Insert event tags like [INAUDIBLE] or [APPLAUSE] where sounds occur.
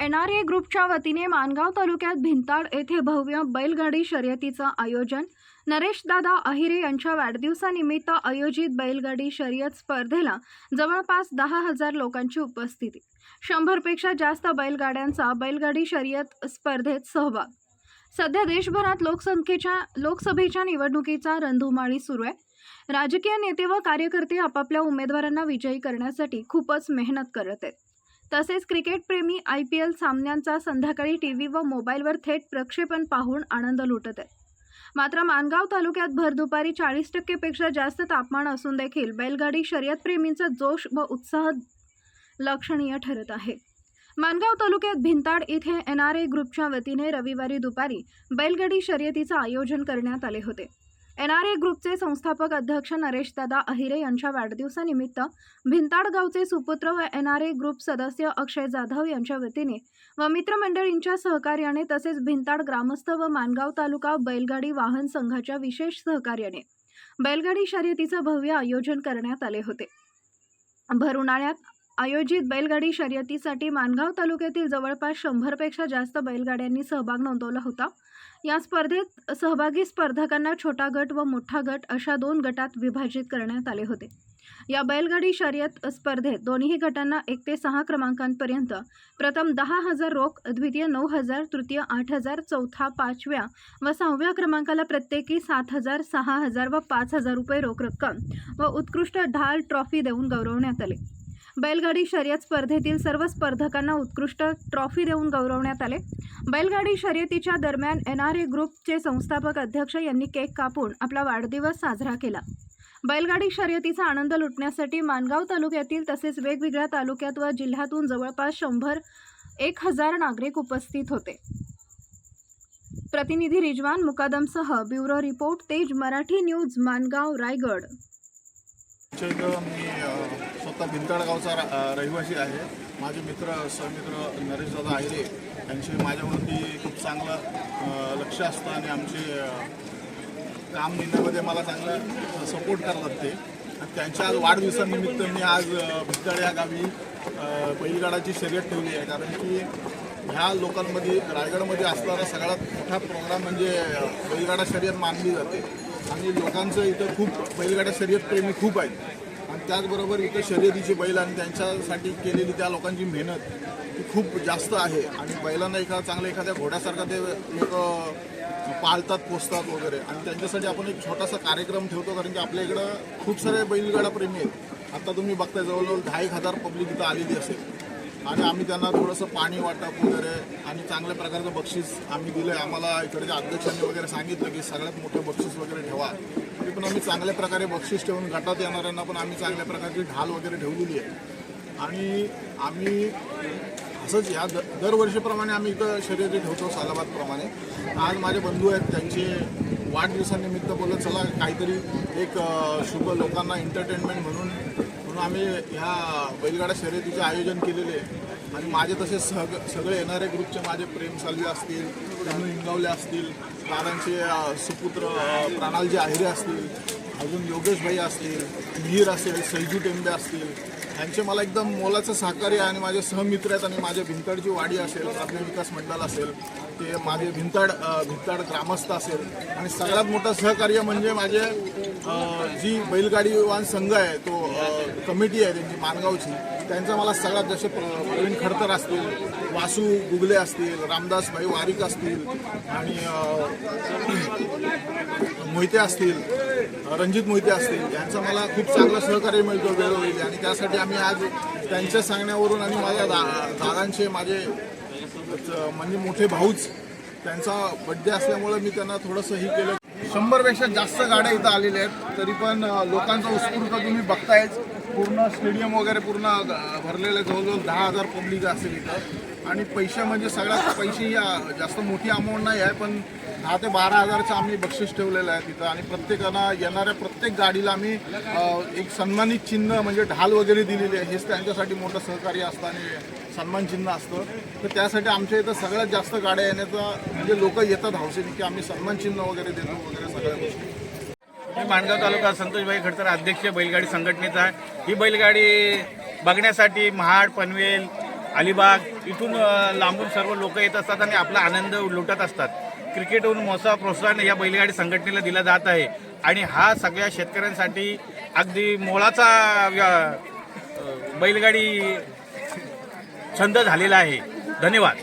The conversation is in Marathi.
एन आर ए ग्रुपच्या वतीने मानगाव तालुक्यात भिंताड येथे भव्य बैलगाडी शर्यतीचं आयोजन. नरेशदादा अहिरे यांच्या वाढदिवसानिमित्त आयोजित बैलगाडी शर्यत स्पर्धेला जवळपास दहा हजार लोकांची उपस्थिती. शंभरपेक्षा जास्त बैलगाड्यांचा बैलगाडी शर्यत स्पर्धेत सहभाग. सध्या देशभरात लोकसंख्येच्या लोकसभेच्या निवडणुकीचा रणधुमाळी सुरू आहे. राजकीय नेते व कार्यकर्ते आपापल्या उमेदवारांना विजयी करण्यासाठी खूपच मेहनत करत आहेत. तसेच क्रिकेटप्रेमी आय पी एल सामन्यांचा संध्याकाळी टी व्ही व मोबाईलवर थेट प्रक्षेपण पाहून आनंद लुटत आहे मात्र मानगाव तालुक्यात भर दुपारी चाळीस टक्केपेक्षा जास्त तापमान असून देखील बैलगाडी शर्यतप्रेमींचा जोश व उत्साह लक्षणीय ठरत आहे. मानगाव तालुक्यात भिंताड इथे एन आर ए ग्रुपच्या वतीने रविवारी दुपारी बैलगाडी शर्यतीचं आयोजन करण्यात आले होते. एन आर ए ग्रुपचे संस्थापक अध्यक्ष नरेशदादा अहिरे यांच्या वाढदिवसानिमित्त भिंताड गावचे सुपुत्र व एन आर ए ग्रुप सदस्य अक्षय जाधव यांच्या वतीने व मित्रमंडळींच्या सहकार्याने तसेच भिंताड ग्रामस्थ व मानगाव तालुका बैलगाडी वाहन संघाच्या विशेष सहकार्याने बैलगाडी शर्यतीचं भव्य आयोजन करण्यात आले होते. भर उन्हाळ्यात आयोजित बैलगाडी शर्यतीसाठी मानगाव तालुक्यातील जवळपास शंभरपेक्षा जास्त बैलगाड्यांनी सहभाग नोंदवला होता. या स्पर्धेत सहभागी स्पर्धकांना छोटा गट व मोठा गट अशा दोन गटात विभाजित करण्यात आले होते. या बैलगाडी शर्यत स्पर्धेत दोन्ही गटांना एक ते सहा क्रमांकांपर्यंत प्रथम दहा हजार रोख द्वितीय नऊ हजार तृतीय आठ हजार चौथा पाचव्या व सहाव्या क्रमांकाला प्रत्येकी सात हजार सहा हजार व पाच हजार रुपये रोख रक्कम व उत्कृष्ट ढाल ट्रॉफी देऊन गौरवण्यात आले. बैलगाडी शर्यत स्पर्धेतील सर्व स्पर्धकांना उत्कृष्ट ट्रॉफी देऊन गौरवण्यात आले. बैलगाडी शर्यतीच्या दरम्यान एन आर ए ग्रुपचे संस्थापक अध्यक्ष यांनी केक कापून आपला वाढदिवस साजरा केला. बैलगाडी शर्यतीचा आनंद लुटण्यासाठी मानगाव तालुक्यातील तसेच वेगवेगळ्या तालुक्यात व जिल्ह्यातून जवळपास शंभर एक हजार नागरिक उपस्थित होते. प्रतिनिधी रिजवान मुकादमसह ब्युरो रिपोर्ट तेज मराठी न्यूज मानगाव रायगड. आमच्या भिंतळगावचा रहिवासी आहे. माझे मित्र सहमित्र नरेशदादा आहिरे यांचे माझ्यावरती खूप चांगलं लक्ष असतं आणि आमचे काम नेण्यामध्ये मला चांगलं सपोर्ट करतात ते. त्यांच्या आज वाढदिवसानिमित्त मी आज भिंतळ या गावी बैलगाडाची शर्यत ठेवली आहे. कारण की ह्या लोकांमध्ये रायगडमध्ये असणारा सगळ्यात मोठा प्रोग्राम म्हणजे बैलगाडा शर्यत मानली जाते. आणि लोकांचं इथं खूप बैलगाडा शर्यत प्रेमी खूप आहेत. आणि त्याचबरोबर इथं शर्यतीचे बैल आणि त्यांच्यासाठी केलेली त्या लोकांची मेहनत ही खूप जास्त आहे. आणि बैलांना एका चांगल्या एखाद्या घोड्यासारखा ते लोक पाळतात पोचतात वगैरे. आणि त्यांच्यासाठी आपण एक छोटासा कार्यक्रम ठेवतो कारण की आपल्या इकडं खूप सारे बैलगाडा प्रेमी आहेत. आता तुम्ही बघताय जवळजवळ दहा एक हजार पब्लिक इथं आलेली असेल. आणि आम्ही त्यांना थोडंसं पाणी वाटप वगैरे आणि चांगल्या प्रकारचं बक्षीस आम्ही दिलं आहे आम्हाला इकडच्या अध्यक्षांनी वगैरे सांगितलं की सगळ्यात मोठं बक्षीस वगैरे ठेवा. तरी पण आम्ही चांगल्या प्रकारे बक्षीस ठेवून गटात येणाऱ्यांना पण आम्ही चांगल्या प्रकारची ढाल वगैरे ठेवलेली आहे. आणि आम्ही असंच या द दरवर्षीप्रमाणे आम्ही इथं शर्यती ठेवतो सालाबादप्रमाणे. आज माझे बंधू आहेत त्यांचे वाढदिवसानिमित्त बोलत चला काहीतरी एक शुभ लोकांना एंटरटेनमेंट म्हणून म्हणून आम्ही ह्या बैलगाडा शर्यतीचे आयोजन केलेले आहे. आणि माझे तसे सग सगळे येणारे ग्रुपचे माझे प्रेम सालवे असतील तनु इंगावले असतील दादांचे सुपुत्र प्राणालजी आहिरे असतील अजून योगेश भाई असतील मिहीर असेल सैजू टेंबे असतील यांचे मला एकदम मोलाचं सहकार्य आणि माझे सहमित्र आहेत आणि माझे भिंतडची वाडी असेल प्राथमिक विकास मंडळ असेल ते माझे भिंताड अ, भिंताड ग्रामस्थ असेल. आणि सगळ्यात मोठं सहकार्य म्हणजे माझे जी बैलगाडी वाहन संघ आहे तो कमिटी आहे त्यांची मानगावची. त्यांचा मला सगळ्यात जसे प्रवीण खडतर असतील वासू गुगले असतील रामदास भाई वारिक असतील आणि [CLEARS THROAT] मोहिते असतील रणजित मोहिते असतील यांचं मला खूप चांगलं सहकार्य मिळतो वेळोवेळी. आणि त्यासाठी आम्ही आज त्यांच्या सांगण्यावरून आणि माझ्या दा दादांचे माझे म्हणजे मोठे भाऊच त्यांचा बड्डे असल्यामुळे मी त्यांना थोडंसं हे केलं. शंभरपेक्षा जास्त गाड्या इथं आलेल्या आहेत. तरी पण लोकांचा उत्स्फूर्त तुम्ही बघतायच. पूर्ण स्टेडियम वगैरे पूर्ण भरलेलं आहे. जवळजवळ दहा हजार पब्लिक असेल इथं. आणि पैसे म्हणजे सगळ्यात पैसे या जास्त मोठी अमाऊंट नाही आहे पण दहा ते बारा हजारचं आम्ही बक्षीस ठेवलेलं आहे तिथं. आणि प्रत्येकानं येणाऱ्या प्रत्येक गाडीला आम्ही एक सन्मानित चिन्ह म्हणजे ढाल वगैरे दिलेली आहे. हेच त्यांच्यासाठी मोठं सहकार्य असताना सन्मान चिन्ह असतं. तर त्यासाठी आमच्या इथं सगळ्यात जास्त गाड्या येण्याचा म्हणजे लोक येतात हौसेने की आम्ही सन्मान चिन्ह वगैरे देतो वगैरे सगळ्या गोष्टी. मी माणगाव तालुका संतोषबाई खडतर अध्यक्ष बैलगाडी संघटनेचा आहे. ही बैलगाडी बघण्यासाठी महाड पनवेल अलिबाग इथून लांबून सर्व लोक येत असतात आणि आपला आनंद लुटत असतात. क्रिकेटहून मोठा प्रोत्साहन या बैलगाडी संघटनेला दिला जात आहे. आणि हा सगळ्या शेतकऱ्यांसाठी अगदी मोलाचा बैलगाडी छंद झालेला आहे. धन्यवाद.